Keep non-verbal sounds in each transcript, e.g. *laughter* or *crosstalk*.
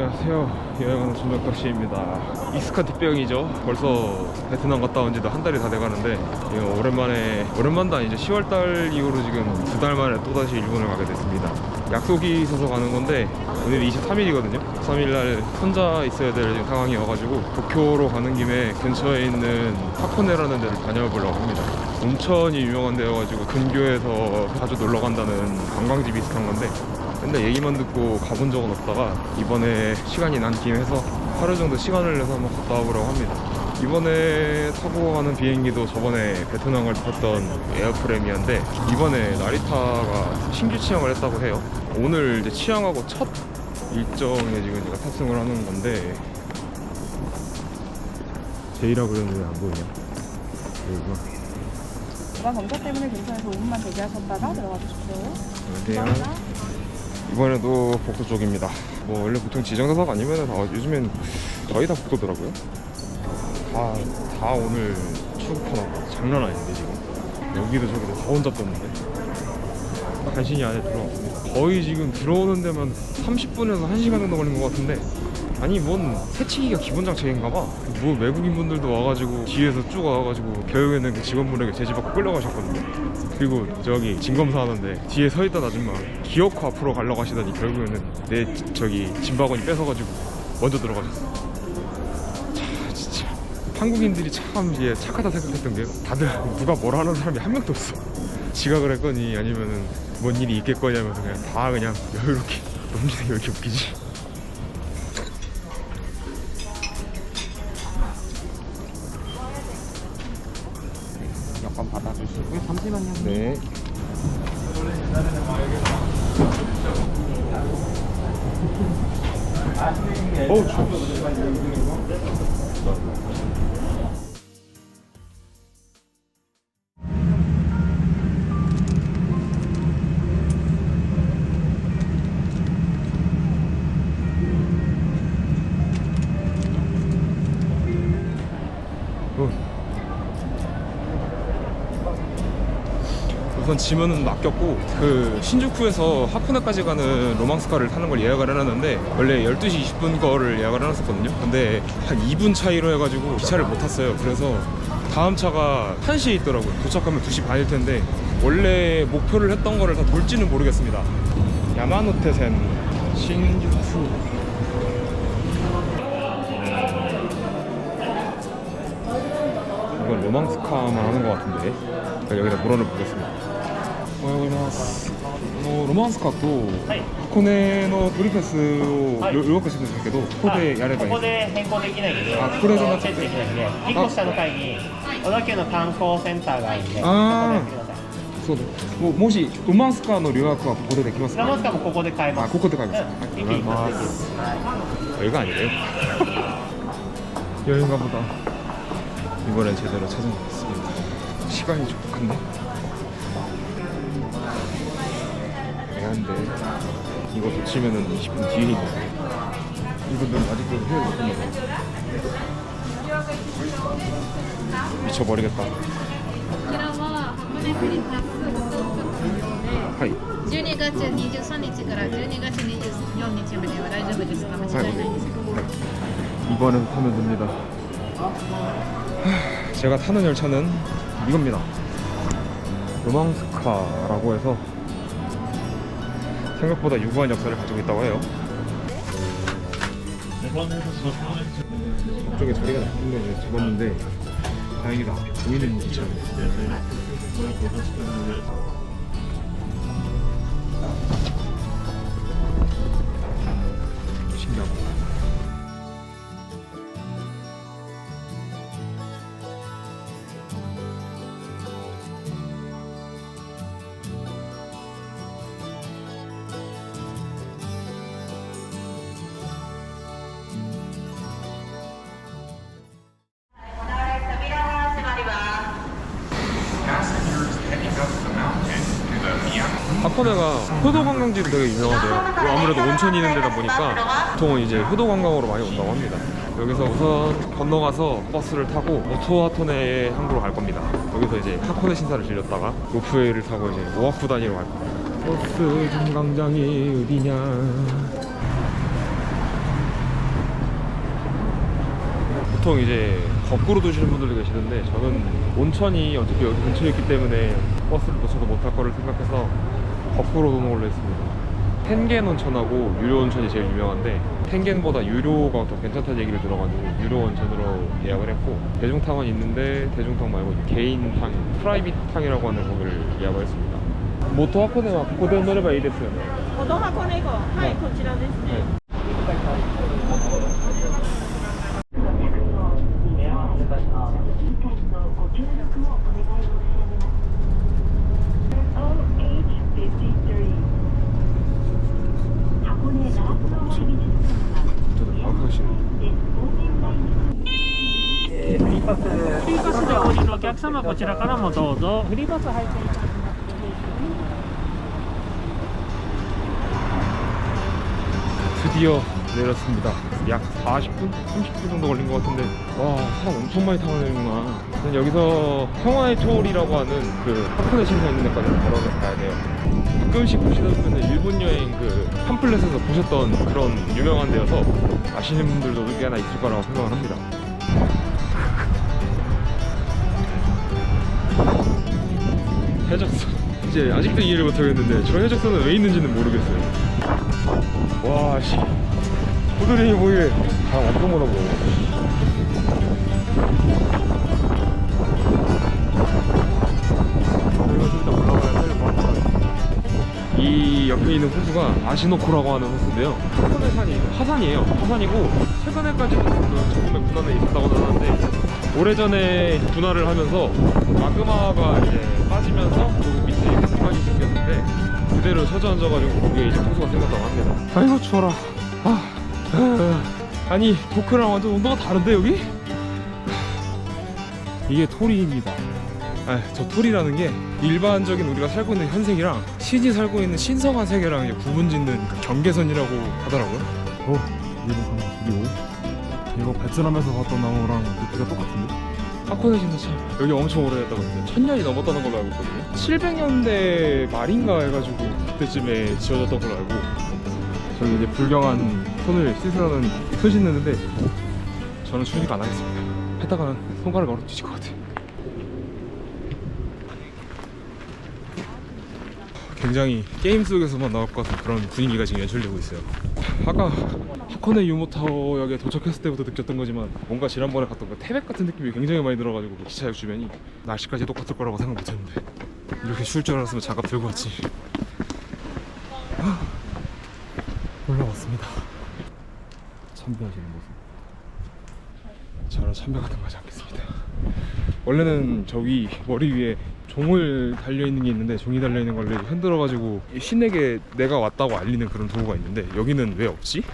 안녕하세요. 여행하는 준혁덕씨입니다. 익숙한 뒷배경이죠. 벌써 베트남 갔다 온 지도 한 달이 다 돼가는데 오랜만에 오랜만도 아니죠. 10월달 이후로 지금 두 달 만에 또다시 일본을 가게 됐습니다. 약속이 있어서 가는 건데 오늘이 23일이거든요. 23일날 혼자 있어야 될 상황이어가지고 도쿄로 가는 김에 근처에 있는 하코네라는 데를 다녀보려고 합니다. 온천이 유명한 데여가지고 근교에서 자주 놀러 간다는 관광지 비슷한 건데 맨날 얘기만 듣고 가본 적은 없다가 이번에 시간이 난 김에 해서 하루 정도 시간을 내서 한번 갔다 와보려고 합니다. 이번에 타고 가는 비행기도 저번에 베트남을 탔던 에어프레미아인데 이번에 나리타가 신규 취항을 했다고 해요. 오늘 이제 취항하고 첫 일정에 지금 제가 탑승을 하는 건데 제이라 그랬는데 안 보이냐? 여기구나. 주간 검사 때문에 괜찮아서 5분만 대기하셨다가 들어가 주십시오. 안녕하세요. 이번에도 복도 쪽입니다. 뭐 원래 보통 지정사석 아니면 다 요즘엔 거의 다 복도더라고요. 다, 다 오늘 출국하나 장난 아닌데 지금. 여기도 저기도 다 혼자 떴는데. 간신히 안에 들어왔습니다. 거의 지금 들어오는 데만 30분에서 1시간 정도 걸린 것 같은데 아니 뭔 새치기가 기본 장착인가 봐. 뭐 외국인 분들도 와가지고 뒤에서 쭉 와가지고 결국에는 그 직원분에게 제지받고 끌려가셨거든요. 그리고 저기 짐검사 하는데 뒤에 서 있던 아줌마 기어코 앞으로 가려고 하시더니 결국에는 내 저기 짐바구니 뺏어가지고 먼저 들어가셨어. 참 진짜 한국인들이 참 이게 착하다 생각했던 게요. 다들 누가 뭐라 하는 사람이 한 명도 없어. 지각을 했거니 아니면은 뭔 일이 있겠거니 하면서 그냥 다 그냥 여유롭게 넘기는 게 왜 이렇게 웃기지? 우선 짐은 맡겼고 그 신주쿠에서 하코네까지 가는 로망스카를 타는 걸 예약을 해놨는데 원래 12시 20분 거를 예약을 해놨었거든요. 근데 한 2분 차이로 해가지고 기차를 못 탔어요. 그래서 다음 차가 1시에 있더라고요. 도착하면 2시 반일 텐데 원래 목표를 했던 거를 다 돌지는 모르겠습니다. 야마노테센 신주쿠. 이건 로망스카만 하는 것 같은데. 여기다 물어를 보겠습니다 おはようございますあのロマンスカとはい箱根のトリフェスをはい予予約してるんですけどここでやればいいここんですで変更できないんで、あこれじゃなくてチェックできないんで、1個下の階に小田急の観光センターがあるんで、そこであーやってください。そうだもうもしロマンスカの予約はここでできますかラマスカもここで買えます。あここで買えますうんはい一気に買ってきありがとうございます。 여기가 아니래요 여긴가 보다 이번엔 제대로 찾은 것 같습니다 시간이 좀 큰 데 애한데 이거 놓치면은 20분 뒤에 있는데 이분들은 아직도 휴일 못 끝내고 미쳐버리겠다 こちらは箱根プリンタックスご当局なので、 하이 12月23日から12月24日までは大丈夫ですか間違いないですか、 이번엔 타면 됩니다. 하, 제가 타는 열차는 이겁니다. 로망스카라고 해서 생각보다 유구한 역사를 가지고 있다고 해요. 저쪽에 자리가 나쁜 게 잡았는데 다행이다. 보이는. 신기 효도 관광지로 되게 유명하대요. 아무래도 온천이 있는 데다 보니까 보통은 이제 효도 관광으로 많이 온다고 합니다. 여기서 우선 건너가서 버스를 타고 오토하토네의 항구로 갈 겁니다. 여기서 이제 하코네 신사를 들렸다가 로프웨이를 타고 이제 오아쿠 다니로 갈 겁니다. 버스 중광장이 어디냐? 보통 이제 거꾸로 도시는 분들도 계시는데 저는 온천이 어차피 여기 근처에 있기 때문에 버스를 놓쳐도 못할 거를 생각해서 거꾸로 도는 걸로 했습니다. 텐겐 온천하고 유료 온천이 제일 유명한데 텐겐보다 유료가 더 괜찮다는 얘기를 들어가지고 유료 온천으로 예약을 했고 대중탕은 있는데 대중탕 말고 개인 탕, 프라이빗 탕이라고 하는 거기를 예약을 했습니다. 모토 하코네와 고대 노래가 이 됐어요. 元箱猫はいこちらですね 客様こちらからもどうぞフリーパス拝見いたします 드디어 내렸습니다. 약 40분? 30분 정도 걸린 것 같은데 와 사람 엄청 많이 타고 내리구나. 저는 여기서 평화의 초월이라고 하는 그 하코네 신사 있는 데까지 걸어서 가야 돼요. 가끔씩 보시다 보면 일본 여행 그 팜플렛에서 보셨던 그런 유명한 데여서 아시는 분들도 꽤 하나 있을 거라고 생각을 합니다. 해적선 이제 아직도 이해를 못하겠는데 저 해적선은 왜 있는지는 모르겠어요. 와, 씨. 호들이 보이게 다 엄청 많아 보여. 이 옆에 있는 호수가 아시노코라고 하는 호수인데요. 하산의 산이 화산이에요. 화산이고 최근에까지도 그 조금의 분화는 있었다고 하는데 오래전에 분화를 하면서 마그마가 이제 빠지면서 그 밑에 호수까지 생겼는데 그대로 쳐져 앉아가지고 거기에 이제 호수가 생겼다고 합니다. 아이고 추워라. 아, 아, 아니 도크랑 완전 온도가 다른데 여기? 이게 토리입니다. 아, 저 토리라는 게 일반적인 우리가 살고 있는 현세계랑 신이 살고 있는 신성한 세계랑 구분짓는 그 경계선이라고 하더라고요. 어, 일본 강남 그리고 이거 베트남에서 봤던 나무랑 높이가 똑같은데? 신사 참 여기 엄청 오래됐다고 했어요. 천년이 넘었다는 걸로 알고 있거든요. 700년대 말인가 해가지고 그때쯤에 지어졌던 걸로 알고 저는 이제 불경한 손을 씻으라는 손 씻는데 저는 추니까 안 하겠습니다. 했다가는 손가락 얼어 뒤질 것 같아요. 굉장히 게임 속에서만 나올 것 같은 그런 분위기가 지금 연출되고 있어요. 아까 하코네 유모타워역에 도착했을 때부터 느꼈던 거지만 뭔가 지난번에 갔던 그 태백 같은 느낌이 굉장히 많이 들어가지고 그 기차역 주변이 날씨까지 똑같을 거라고 생각 못했는데 이렇게 추울 줄 알았으면 장갑 들고 왔지. 아, 올라왔습니다. 참배하시는 모습. 저는 참배 같은 거 하지 않겠습니다. 원래는 저위 머리 위에 종을 달려 있는 게 있는데 종이 달려 있는 걸로 흔들어가지고 이 신에게 내가 왔다고 알리는 그런 도구가 있는데 여기는 왜 없지?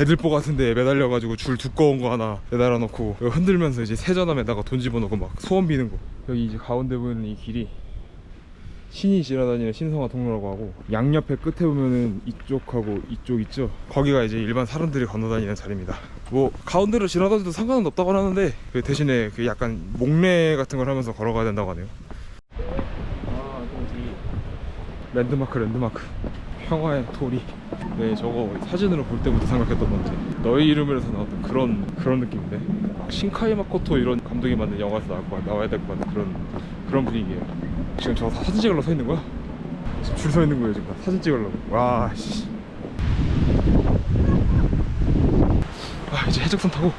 대들보 같은데 매달려가지고 줄 두꺼운 거 하나 매달아 놓고 흔들면서 이제 세전함에다가 돈 집어넣고 막 소원 비는 거. 여기 이제 가운데 보이는 이 길이 신이 지나다니는 신성화 통로라고 하고 양옆에 끝에 보면은 이쪽하고 이쪽 있죠? 거기가 이제 일반 사람들이 건너다니는 자리입니다. 뭐 가운데로 지나다녀도 상관은 없다고 하는데 그 대신에 그 약간 목례 같은 걸 하면서 걸어가야 된다고 하네요. 아 랜드마크 랜드마크 평화의 토리 네 저거 사진으로 볼 때부터 생각했던 건데 너의 이름으로서 나왔던 그런 그런 느낌인데? 신카이 마코토 이런 감독이 만든 영화에서 나올 거 나와야 될 것 같은 그런 그런 분위기예요. 지금 저 사진 찍으러 서 있는 거야? 지금 줄 서 있는 거예요 지금. 다 사진 찍으려고. 와 씨. 아 이제 해적선 타고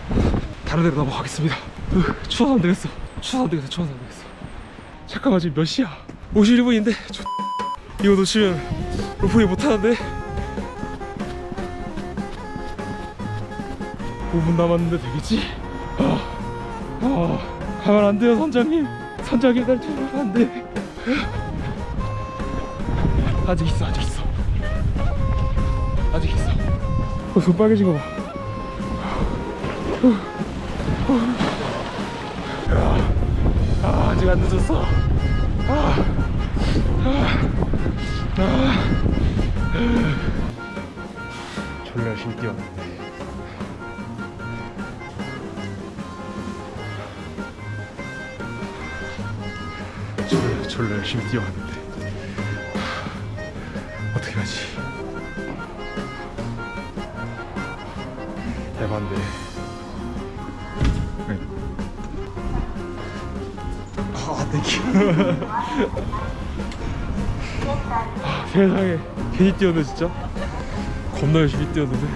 다른 데로 넘어가겠습니다. 으, 추워서 안 되겠어. 추워서 안 되겠어 추워서 안 되겠어. 잠깐만 지금 몇 시야? 51분인데? *laughs* 이거 놓치면 로프에 못하는데? 5분 남았는데 되겠지? 아, 아 가면 안 돼요 선장님. 선장님 날 죽으면 안돼. 아직 있어 아직 있어. 아직 있어. 어, 손 빨개진 거봐. 아, 아직 안 늦었어. 아, 아, 아. 졸려 열심히 뛰었는데 졸려, 졸려 열심히 뛰어왔는데 어떻게 하지 대반대 네. 아, 땡큐. 아, 세상에 괜히 뛰었네 진짜. 겁나 열심히 뛰었는데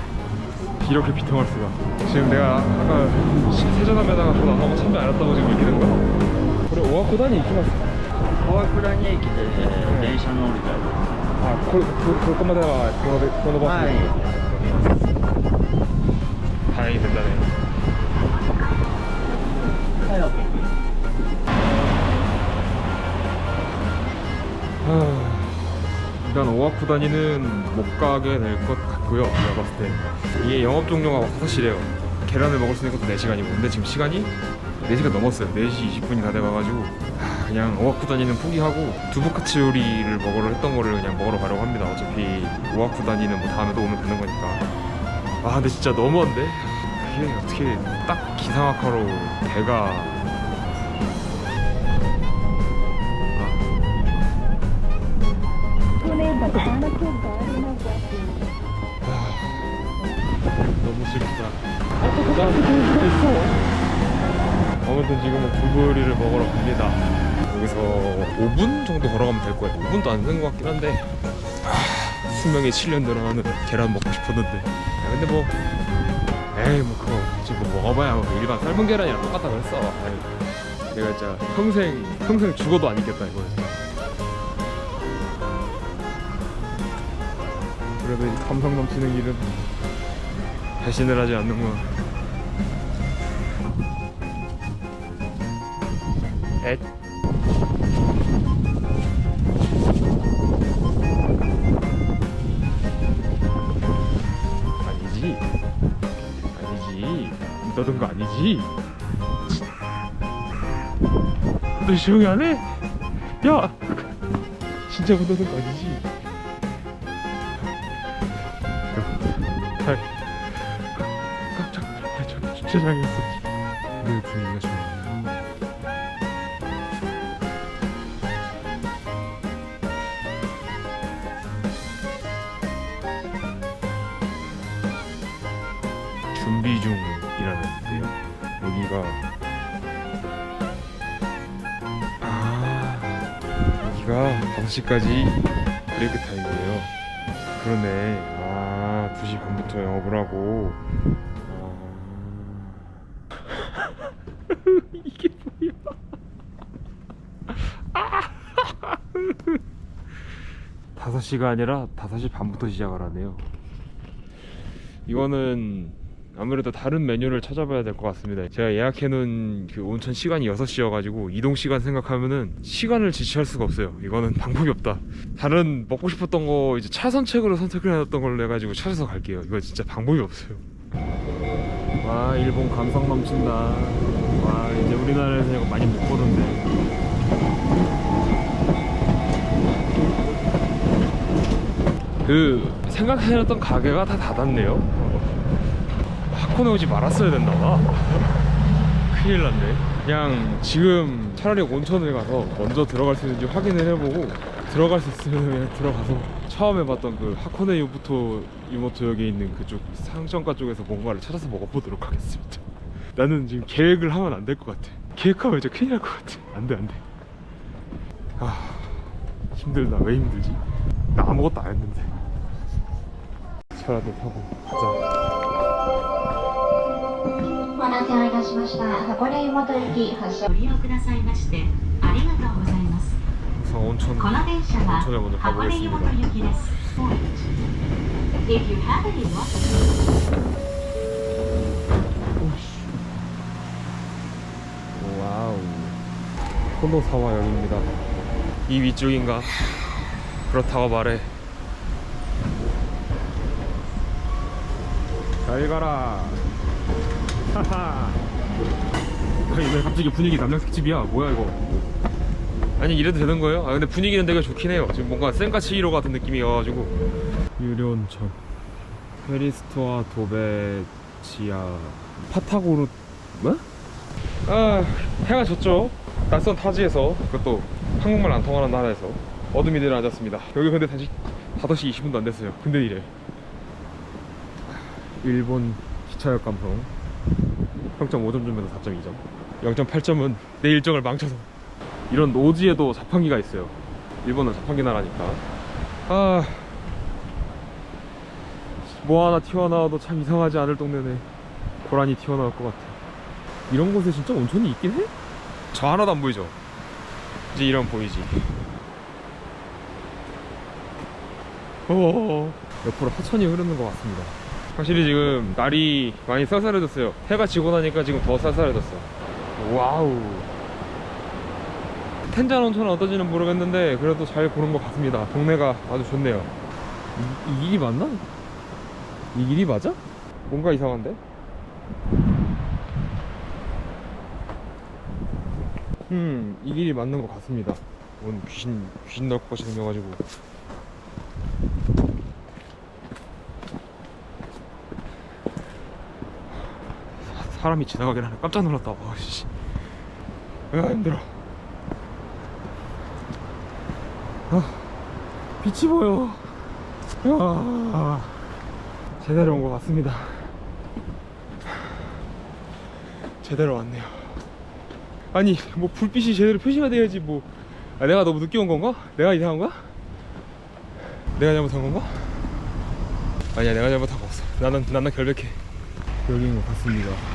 이렇게 비통할 수가. 지금 내가 아까 세전하면다가 돈 안 하고 참여 안 했다고 지금 이렇게 된 거야? 그래 오아쿠단이 있긴 왔어. 大倉に駅で電車乗り換え 아, 그, 그, 그 것만 내가 번호, 번호 받はい 다행히 된다네. 하, 일단 오아쿠 다니는 못 가게 될 것 같고요. 제가 봤을 때 이게 영업 종료가 5시래요. 계란을 먹을 수 있는 것도 4시간이고 근데 지금 시간이 4시간 넘었어요. 4시 20분이 다 돼가가지고 하, 그냥 오아쿠 다니는 포기하고 두부카츠 요리를 먹으러 했던 거를 그냥 먹으러 가려고 합니다. 어차피 오아쿠 다니는 뭐 다음에 또 오면 되는 거니까. 아 근데 진짜 너무한데? 이게 어떻게 딱 기상학과로 배가 아무튼 지금은 불고리를 먹으러 갑니다. 여기서 5분 정도 걸어가면 될 거예요. 5분도 안 되는 것 같긴 한데 아, 수명이 7년 늘어나는 계란 먹고 싶었는데. 야, 근데 뭐 에이 뭐 그거 지금 뭐 먹어봐야 뭐 일반 삶은 계란이랑 똑같다 그랬어. 에이, 내가 진짜 평생 평생 죽어도 안 잊겠다 이거 그래도 이 감성 넘치는 일은 배신을 하지 않는구나 너든 거 아니지 너 조용히 안 해? 야 진짜 묻어둔 거 아니지? 잘 깜짝 놀랐네 저 주차장이었어 늘 분위기가 좋아 2시까지 브레이크 타임이에요. 그러네. 아 2시 반부터 영업을 하고. 아... *laughs* 이게 뭐야? 아. *laughs* 5시가 아니라 5시 반부터 시작을 하네요. 이거는 아무래도 다른 메뉴를 찾아봐야 될 것 같습니다. 제가 예약해놓은 그 온천 시간이 6시여가지고 이동 시간 생각하면은 시간을 지체할 수가 없어요. 이거는 *laughs* 방법이 없다. 다른 먹고 싶었던 거 이제 차선책으로 선택을 해놨던 걸로 해가지고 찾아서 갈게요. 이거 진짜 방법이 없어요. 와 일본 감성 넘친다. 와 이제 우리나라에서 이거 많이 못 보는데. 그 생각해놨던 가게가 다 닫았네요. 하코네 오지 말았어야 됐나봐. 큰일 났네. 그냥 지금 차라리 온천을 가서 먼저 들어갈 수 있는지 확인을 해보고 들어갈 수 있으면 그냥 들어가서 처음에 봤던 그 하코네 유부토 유모토역에 있는 그쪽 상점가 쪽에서 뭔가를 찾아서 먹어보도록 하겠습니다. 나는 지금 계획을 하면 안 될 것 같아. 계획하면 진짜 큰일 날 것 같아. 안 돼, 안 돼. 아, 힘들다. 왜 힘들지? 나 아무것도 안 했는데. 차라도 타고 가자. お待たせをいたしました箱根湯本行き発車ご利用くださいましてありがとうございます。 우선 온천 この電車は 온천에 먼저 箱根湯本 가보겠습니다. 行きです。If you have any water 와우. 코노사와역입니다. 이 위쪽인가? 그렇다고 말해. 잘 가라. 왜 갑자기 분위기 남양색 집이야? 뭐야 이거? 아니 이래도 되는 거예요? 아 근데 분위기는 되게 좋긴 해요. 지금 뭔가 센카치히로 같은 느낌이어가지고. 유료온천. 페리스토아 도베치아 파타고르 뭐? 아 해가 졌죠 낯선 타지에서 그것도 한국말 안 통하는 나라에서 어둠이 내려앉았습니다 여기 근데 다시 5시 20분도 안 됐어요 근데 이래 일본 기차역 감성 평점 5점 주면서 4.2점. 0.8점은 내 일정을 망쳐서. 이런 노지에도 자판기가 있어요. 일본은 자판기 나라니까. 아... 뭐 하나 튀어나와도 참 이상하지 않을 동네네. 고라니 튀어나올 것 같아. 이런 곳에 진짜 온천이 있긴 해? 저 하나도 안 보이죠? 이제 이러면 보이지. 어. 옆으로 하천이 흐르는 것 같습니다 확실히 지금 날이 많이 쌀쌀해졌어요 해가 지고 나니까 지금 더 쌀쌀해졌어 와우 텐잔 온천은 어떨지는 모르겠는데 그래도 잘 고른 것 같습니다 동네가 아주 좋네요 이, 이 길이 맞나? 이 길이 맞아? 뭔가 이상한데? 음, 이 길이 맞는 것 같습니다. 뭔 귀신, 귀신 나올 것이 생겨가지고. 사- 사람이 지나가긴 하네. 깜짝 놀랐다. 와, 씨. 아, 힘들어. 아, 빛이 보여. 아, 제대로 온 것 같습니다. 제대로 왔네요. 아니 뭐 불빛이 제대로 표시가 돼야지 뭐 아, 내가 너무 늦게 온 건가? 내가 이상한 거야? 내가 잘못한 건가? 아니야 내가 잘못한 거 없어 나는 나는 결백해 여기인 것 같습니다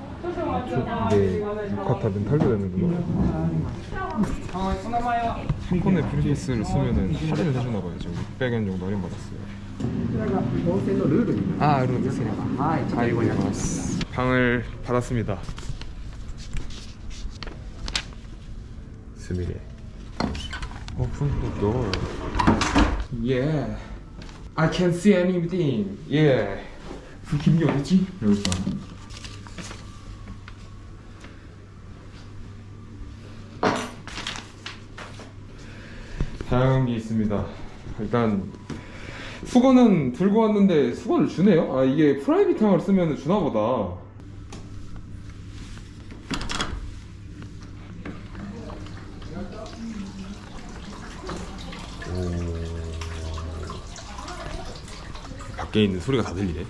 네, 유카타는 탈루되는구나. 한 건의 프리피스를 쓰면은 할인을 해주나 봐요. 지금 600엔 정도 할인 받았어요. 아, 룰드스입니다. 아, 방을 받았습니다. 스미레. 어, 더 도어. 예. I can see anything. 예. Yeah. 그 김이 어디지? 여기서. 다. 다양한 게 있습니다. 일단 수건은 들고 왔는데 수건을 주네요? 아 이게 프라이빗탕을 쓰면 주나 보다. 밖에 있는 소리가 다 들리네.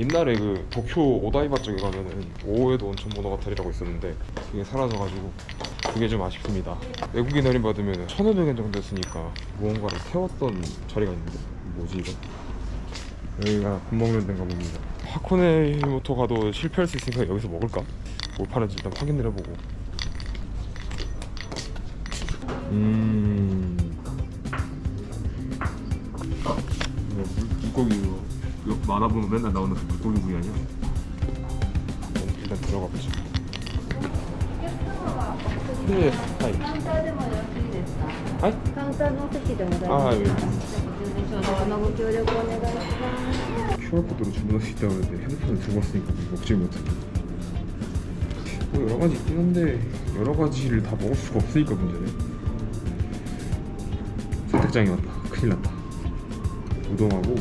옛날에 그 도쿄 오다이바 쪽에 가면은 오후에도 온천 모노가타리라고 있었는데 그게 사라져가지고 그게 좀 아쉽습니다. 외국인 할인 받으면 1,500엔 정도 했으니까 무언가를 태웠던 자리가 있는데 뭐지 이거? 여기가 밥 먹는 데인가 봅니다. 하코네모토 가도 실패할 수 있으니까 여기서 먹을까? 뭘 파는지 일단 확인을 해보고. 음. 이거 물, 물고기 이거, 이거 만화 보면 맨날 나오는 그 물고기 구이 아니야? 일단, 일단 들어가 보자. 네, 하이. カウンターでもよろしいですか 하이. カウンターのお席でございます。 아, 예. じゃあこちらで消毒のご協力お願いします。 QR코드로 주문할 수 있다고 하는데 핸드폰을 들고 왔으니까 먹지 못해. 뭐 여러 가지 있긴 한데 여러 가지를 다 먹을 수가 없으니까 문제네. 선택장이 왔다. 큰일 났다. 우동하고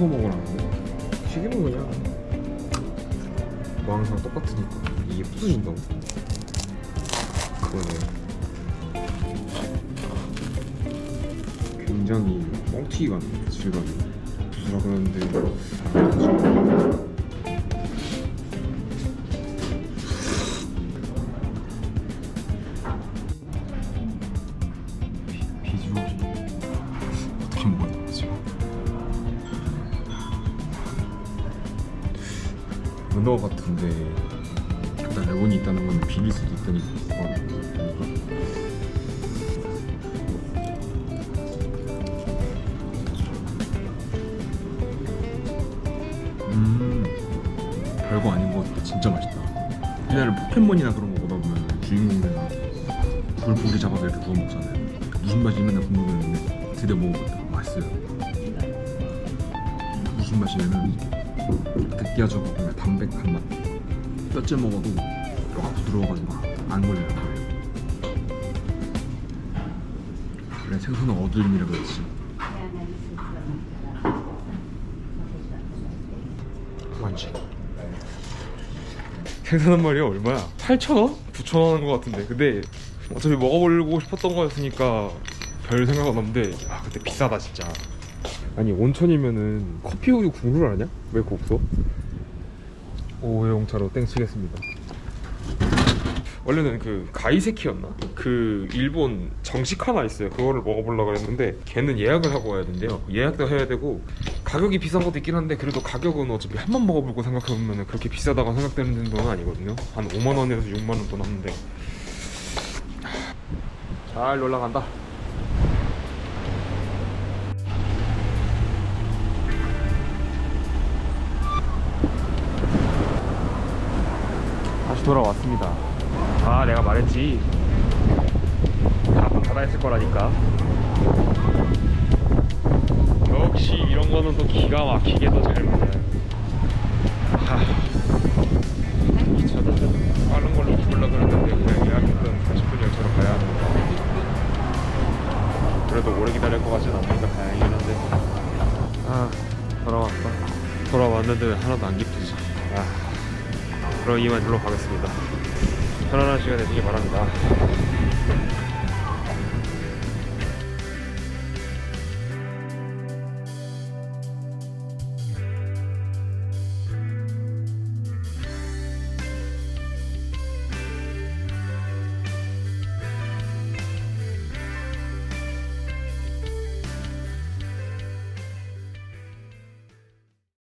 い。 쑤서 먹으라는데 튀김은 그냥 뭐 항상 똑같으니까 이게 부서진다고? 그거네 굉장히 뻥튀기가 나네 질감이 부수라 그러는데 구워 먹잖아요. 무슨 맛이 맨날 궁금했는데 드디어 먹어봤다 맛있어요. 무슨 맛이냐면 느끼하죠? 그냥 담백한 맛. 뼈째 먹어도 뼈가 부드러워가지고 안 거예요. 그래 생선은 어들림이라 그랬지. 완전 생선 한 마리가 얼마야? 8,000원? 9,000원 하는 것 같은데. 근데 어차피 먹어보고 싶었던 거였으니까 별 생각 안 없는데 아 그때 비싸다 진짜 아니 온천이면은 커피 우유 국물 아냐? 왜 그거 없어? 오해용차로 땡 치겠습니다 원래는 그 가이세키였나? 그 일본 정식 하나 있어요 그거를 먹어보려고 했는데 걔는 예약을 하고 와야 된대요 예약도 해야 되고 가격이 비싼 것도 있긴 한데 그래도 가격은 어차피 한 번 먹어보고 생각해보면 그렇게 비싸다고 생각되는 돈은 아니거든요 한 5만원에서 6만원 돈 하는데 잘 올라간다 다시 돌아왔습니다. 아, 내가 말했지. 다 닫아있을 거라니까. 역시 이런 거는 또 기가 막히게 도 잘 맞아요. 하, 돌아왔는데 하나도 안 기쁘지. 아. 그럼 이만 일로 가겠습니다. 편안한 시간 되시기 바랍니다.